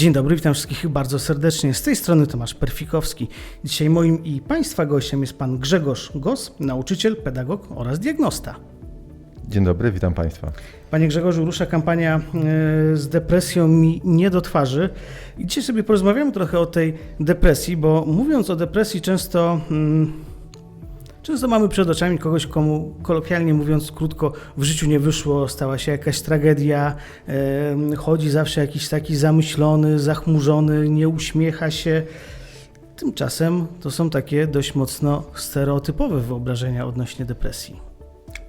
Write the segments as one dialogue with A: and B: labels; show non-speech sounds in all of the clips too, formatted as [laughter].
A: Dzień dobry, witam wszystkich bardzo serdecznie. Z tej strony Tomasz Perfikowski. Dzisiaj moim i Państwa gościem jest Pan Grzegorz Gos, nauczyciel, pedagog oraz diagnosta.
B: Dzień dobry, witam Państwa.
A: Panie Grzegorzu, rusza kampania e, z depresją mi nie do twarzy. I dzisiaj sobie porozmawiamy trochę o tej depresji, bo mówiąc o depresji często... Mm, Często mamy przed oczami kogoś, komu kolokwialnie mówiąc krótko w życiu nie wyszło, stała się jakaś tragedia, chodzi zawsze jakiś taki zamyślony, zachmurzony, nie uśmiecha się. Tymczasem to są takie dość mocno stereotypowe wyobrażenia odnośnie depresji.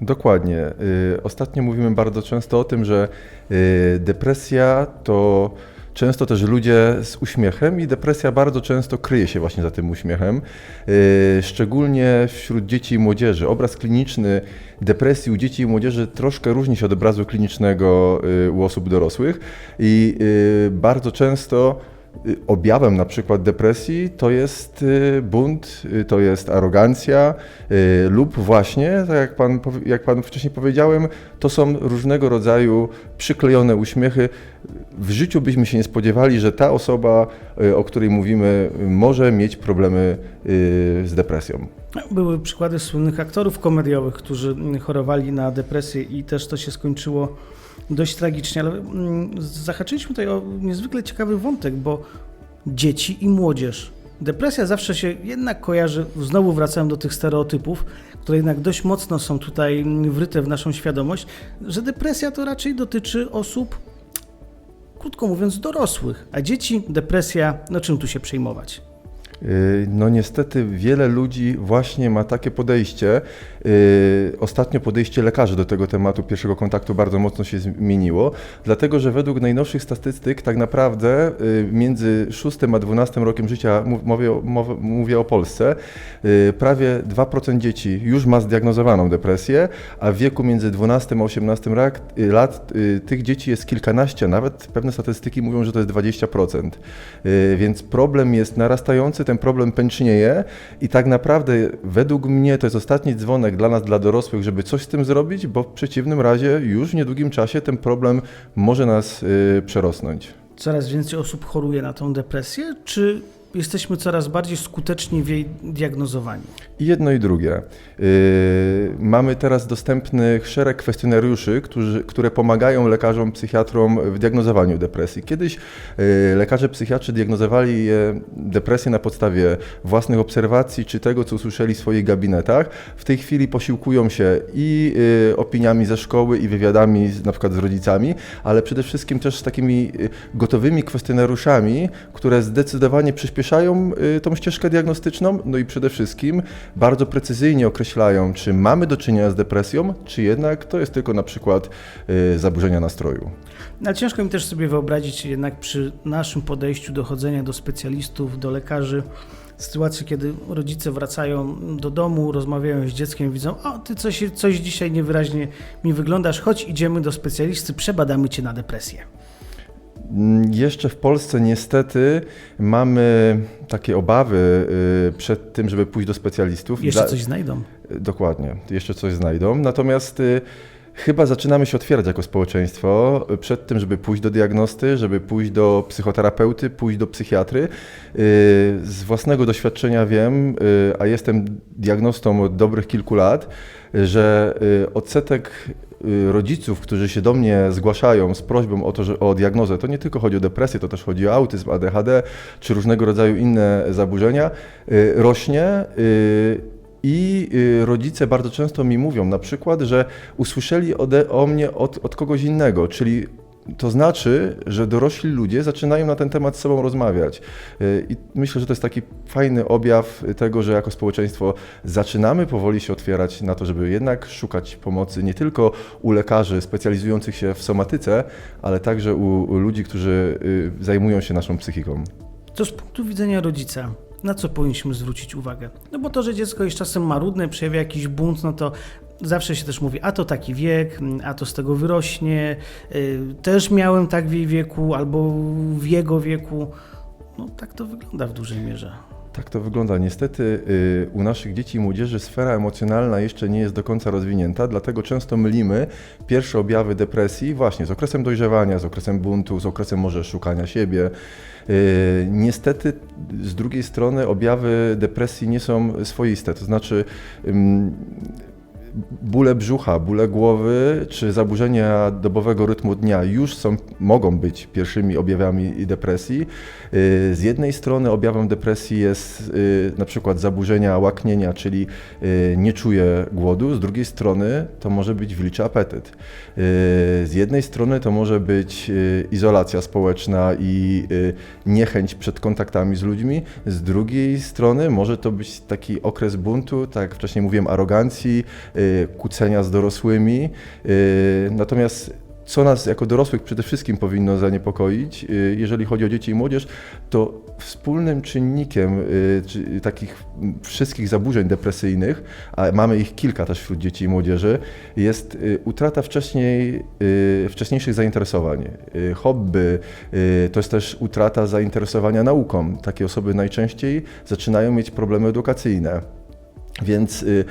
B: Dokładnie. Y, Ostatnio mówimy bardzo często o tym, że y, depresja to często też ludzie z uśmiechem i depresja bardzo często kryje się właśnie za tym uśmiechem, y, szczególnie wśród dzieci i młodzieży. Obraz kliniczny depresji u dzieci i młodzieży troszkę różni się od obrazu klinicznego y, u osób dorosłych i y, bardzo często Objawem na przykład depresji to jest y, bunt, y, to jest arogancja y, lub właśnie, tak jak pan, jak panu wcześniej powiedziałem, to są różnego rodzaju przyklejone uśmiechy. W życiu byśmy się nie spodziewali, że ta osoba, y, o której mówimy, y, może mieć problemy y, z depresją.
A: Były przykłady słynnych aktorów komediowych, którzy mm, chorowali na depresję i też to się skończyło dość tragicznie, ale mm, zahaczyliśmy tutaj o niezwykle ciekawy wątek, bo dzieci i młodzież. Depresja zawsze się jednak kojarzy, znowu wracałem do tych stereotypów, które jednak dość mocno są tutaj mm, wryte w naszą świadomość, że depresja to raczej dotyczy osób, krótko mówiąc, dorosłych, a dzieci, depresja, no czym tu się przejmować?
B: Y, No niestety wiele ludzi właśnie ma takie podejście. Y, Ostatnio podejście lekarzy do tego tematu pierwszego kontaktu bardzo mocno się zmieniło, dlatego że według najnowszych statystyk tak naprawdę y, między 6 a 12 rokiem życia, mów- mówię, mówię o Polsce, prawie 2% dzieci już ma zdiagnozowaną depresję, a w wieku między 12 a 18 rak- y, lat tych dzieci jest kilkanaście, nawet pewne statystyki mówią, że to jest 20%. Y, Więc problem jest narastający, ten problem pęcznieje i tak naprawdę według mnie to jest ostatni dzwonek dla nas, dla dorosłych, żeby coś z tym zrobić, bo w przeciwnym razie już w niedługim czasie ten problem może nas y, przerosnąć.
A: Coraz więcej osób choruje na tą depresję, czy jesteśmy coraz bardziej skuteczni w jej diagnozowaniu?
B: Jedno i drugie. Yy, mamy teraz dostępnych szereg kwestionariuszy, którzy, które pomagają lekarzom, psychiatrom w diagnozowaniu depresji. Kiedyś yy, lekarze psychiatrzy diagnozowali depresję na podstawie własnych obserwacji czy tego, co usłyszeli w swoich gabinetach. W tej chwili posiłkują się i yy, opiniami ze szkoły, i wywiadami z, na przykład z rodzicami, ale przede wszystkim też z takimi yy, gotowymi kwestionariuszami, które zdecydowanie przyspieszają yy, tą ścieżkę diagnostyczną, no i przede wszystkim bardzo precyzyjnie określają, czy mamy do czynienia z depresją, czy jednak to jest tylko na przykład yy, zaburzenia nastroju.
A: Ale ciężko mi też sobie wyobrazić jednak przy naszym podejściu do chodzenia do specjalistów, do lekarzy, sytuację, kiedy rodzice wracają do domu, rozmawiają z dzieckiem, widzą, o ty coś, coś dzisiaj niewyraźnie mi wyglądasz, chodź idziemy do specjalisty, przebadamy cię na depresję.
B: Mm, Jeszcze w Polsce niestety mamy takie obawy yy, przed tym, żeby pójść do specjalistów.
A: Jeszcze
B: Dla-
A: coś znajdą.
B: Dokładnie, jeszcze coś znajdą. Natomiast y, chyba zaczynamy się otwierać jako społeczeństwo przed tym, żeby pójść do diagnosty, żeby pójść do psychoterapeuty, pójść do psychiatry. Y, z własnego doświadczenia wiem, y, a jestem diagnostą od dobrych kilku lat, że y, odsetek rodziców, którzy się do mnie zgłaszają z prośbą o to, że o diagnozę, to nie tylko chodzi o depresję, to też chodzi o autyzm, ADHD czy różnego rodzaju inne zaburzenia, rośnie. I y, rodzice bardzo często mi mówią na przykład, że usłyszeli ode, o mnie od, od kogoś innego, czyli to znaczy, że dorośli ludzie zaczynają na ten temat z sobą rozmawiać. Y, I myślę, że to jest taki fajny objaw tego, że jako społeczeństwo zaczynamy powoli się otwierać na to, żeby jednak szukać pomocy nie tylko u lekarzy specjalizujących się w somatyce, ale także u, u ludzi, którzy y, zajmują się naszą psychiką.
A: To z punktu widzenia rodzica, na co powinniśmy zwrócić uwagę? No bo to, że dziecko jest czasem marudne, przejawia jakiś bunt, no to zawsze się też mówi, a to taki wiek, a to z tego wyrośnie, y, też miałem tak w jej wieku albo w jego wieku. No tak to wygląda w dużej mierze.
B: Tak to wygląda. Niestety y, u naszych dzieci i młodzieży sfera emocjonalna jeszcze nie jest do końca rozwinięta, dlatego często mylimy pierwsze objawy depresji właśnie z okresem dojrzewania, z okresem buntu, z okresem może szukania siebie. Y, Niestety z drugiej strony objawy depresji nie są swoiste, to znaczy bóle brzucha, bóle głowy czy zaburzenia dobowego rytmu dnia już są, mogą być pierwszymi objawami depresji. Y, Z jednej strony objawem depresji jest y, na przykład zaburzenia łaknienia, czyli y, nie czuję głodu, z drugiej strony to może być wilczy apetyt. Z jednej strony to może być izolacja społeczna i niechęć przed kontaktami z ludźmi, z drugiej strony może to być taki okres buntu, tak jak wcześniej mówiłem, arogancji, kłócenia z dorosłymi. y, Natomiast co nas jako dorosłych przede wszystkim powinno zaniepokoić, y, jeżeli chodzi o dzieci i młodzież, to wspólnym czynnikiem y, czy takich wszystkich zaburzeń depresyjnych, a mamy ich kilka też wśród dzieci i młodzieży, jest y, utrata wcześniej, y, wcześniejszych zainteresowań. Y, Hobby, y, to jest też utrata zainteresowania nauką. Takie osoby najczęściej zaczynają mieć problemy edukacyjne. Więc y, y,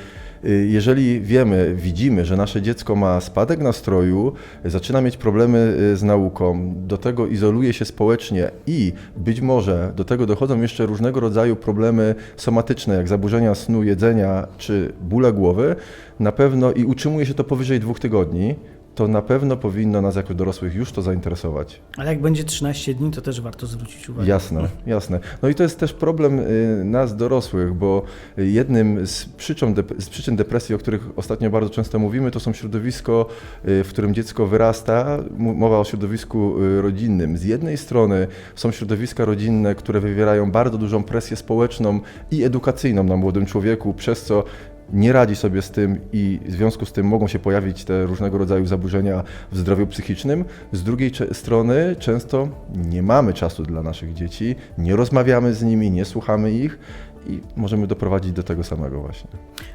B: jeżeli wiemy, widzimy, że nasze dziecko ma spadek nastroju, zaczyna mieć problemy y, z nauką, do tego izoluje się społecznie i być może do tego dochodzą jeszcze różnego rodzaju problemy somatyczne, jak zaburzenia snu, jedzenia czy bóle głowy, na pewno i utrzymuje się to powyżej dwóch tygodni, to na pewno powinno nas jako dorosłych już to zainteresować.
A: Ale jak będzie 13 dni, to też warto zwrócić uwagę.
B: Jasne, [laughs] jasne. No i to jest też problem y, nas dorosłych, bo jednym z przyczyn, z przyczyn depresji, o których ostatnio bardzo często mówimy, to są środowisko, y, w którym dziecko wyrasta. Mowa o środowisku y, rodzinnym. Z jednej strony są środowiska rodzinne, które wywierają bardzo dużą presję społeczną i edukacyjną na młodym człowieku, przez co nie radzi sobie z tym i w związku z tym mogą się pojawić te różnego rodzaju zaburzenia w zdrowiu psychicznym. Z drugiej strony często nie mamy czasu dla naszych dzieci, nie rozmawiamy z nimi, nie słuchamy ich i możemy doprowadzić do tego samego właśnie.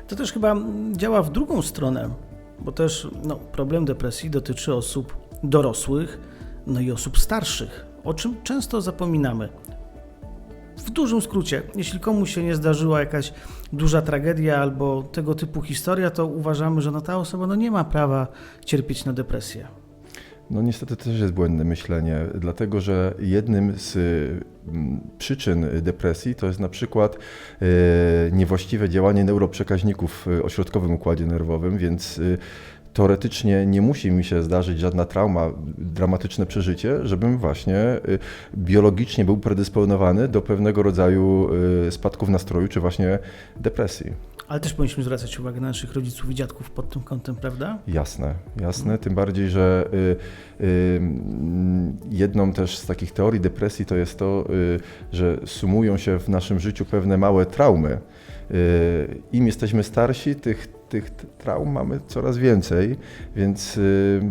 A: To też chyba działa w drugą stronę, bo też no, problem depresji dotyczy osób dorosłych, no i osób starszych, o czym często zapominamy. W dużym skrócie, jeśli komuś się nie zdarzyła jakaś duża tragedia albo tego typu historia, to uważamy, że no, ta osoba no, nie ma prawa cierpieć na depresję.
B: No niestety też jest błędne myślenie, dlatego że jednym z y, przyczyn depresji to jest na przykład e, niewłaściwe działanie neuroprzekaźników w ośrodkowym układzie nerwowym, więc y, teoretycznie nie musi mi się zdarzyć żadna trauma, dramatyczne przeżycie, żebym właśnie y, biologicznie był predysponowany do pewnego rodzaju y, spadków nastroju czy właśnie depresji.
A: Ale też powinniśmy zwracać uwagę na naszych rodziców i dziadków pod tym kątem, prawda?
B: Jasne, jasne. Tym bardziej, że y, y, jedną też z takich teorii depresji to jest to, y, że sumują się w naszym życiu pewne małe traumy. Y, Im jesteśmy starsi, tych, tych traum mamy coraz więcej, więc y,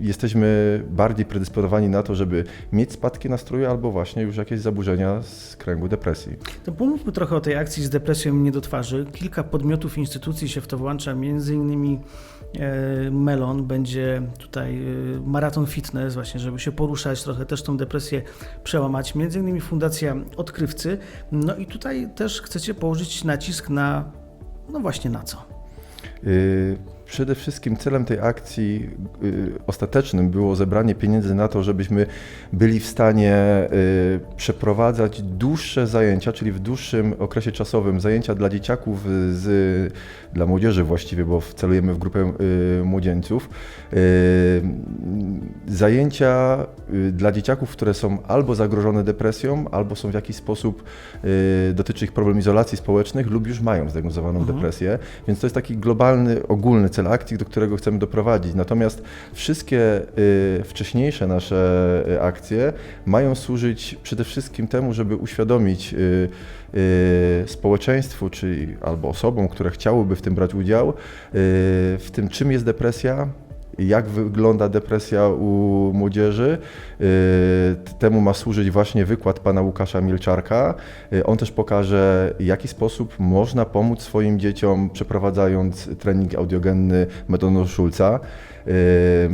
B: jesteśmy bardziej predysponowani na to, żeby mieć spadki nastroju albo właśnie już jakieś zaburzenia z kręgu depresji.
A: To pomówmy trochę o tej akcji z depresją nie do twarzy. Kilka podmiotów, instytucji się w to włącza, między innymi Melon, będzie tutaj e, maraton fitness, właśnie, żeby się poruszać, trochę też tą depresję przełamać. Między innymi Fundacja Odkrywcy. No i tutaj też chcecie położyć nacisk na, no właśnie na co?
B: Y, Przede wszystkim celem tej akcji y, ostatecznym było zebranie pieniędzy na to, żebyśmy byli w stanie y, przeprowadzać dłuższe zajęcia, czyli w dłuższym okresie czasowym zajęcia dla dzieciaków, z, dla młodzieży właściwie, bo celujemy w grupę y, młodzieńców. Y, Zajęcia y, dla dzieciaków, które są albo zagrożone depresją, albo są w jakiś sposób, y, dotyczy ich problem izolacji społecznych lub już mają zdiagnozowaną
A: Mhm.
B: depresję. Więc to jest taki globalny, ogólny cel akcji, do którego chcemy doprowadzić. Natomiast wszystkie y, wcześniejsze nasze y, akcje mają służyć przede wszystkim temu, żeby uświadomić y, społeczeństwu, czy albo osobom, które chciałyby w tym brać udział, w tym czym jest depresja, jak wygląda depresja u młodzieży. Y, Temu ma służyć właśnie wykład pana Łukasza Milczarka. Y, On też pokaże, w jaki sposób można pomóc swoim dzieciom, przeprowadzając trening audiogenny metodą Schulza. Y,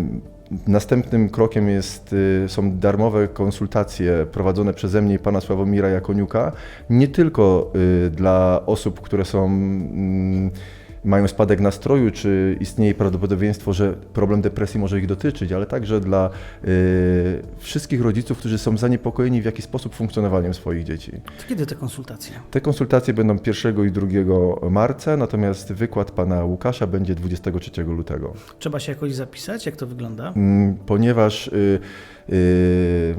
B: Następnym krokiem jest, są darmowe konsultacje prowadzone przeze mnie i pana Sławomira Jakoniuka, nie tylko dla osób, które są, mm, mają spadek nastroju, czy istnieje prawdopodobieństwo, że problem depresji może ich dotyczyć, ale także dla y, wszystkich rodziców, którzy są zaniepokojeni w jaki sposób funkcjonowaniem swoich dzieci.
A: To kiedy te konsultacje?
B: Te konsultacje będą 1 i 2 marca, natomiast wykład pana Łukasza będzie 23 lutego.
A: Trzeba się jakoś zapisać? Jak to wygląda?
B: Mm, ponieważ y, y,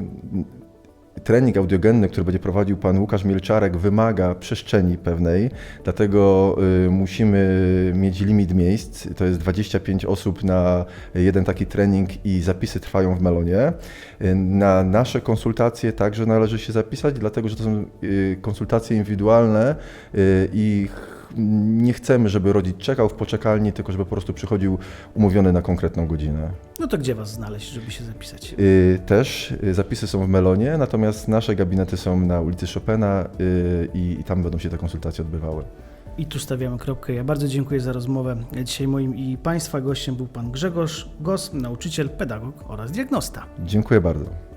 B: trening audiogenny, który będzie prowadził pan Łukasz Mielczarek, wymaga przestrzeni pewnej, dlatego y, musimy mieć limit miejsc. To jest 25 osób na jeden taki trening i zapisy trwają w Melonie. Y, Na nasze konsultacje także należy się zapisać, dlatego że to są y, konsultacje indywidualne i nie chcemy, żeby rodzic czekał w poczekalni, tylko żeby po prostu przychodził umówiony na konkretną godzinę.
A: No to gdzie Was znaleźć, żeby się zapisać?
B: Y, Też y, zapisy są w Melonie, natomiast nasze gabinety są na ulicy Chopina y, i, tam będą się te konsultacje odbywały.
A: I tu stawiamy kropkę. Ja bardzo dziękuję za rozmowę. Dzisiaj moim i Państwa gościem był Pan Grzegorz Gos, nauczyciel, pedagog oraz diagnosta.
B: Dziękuję bardzo.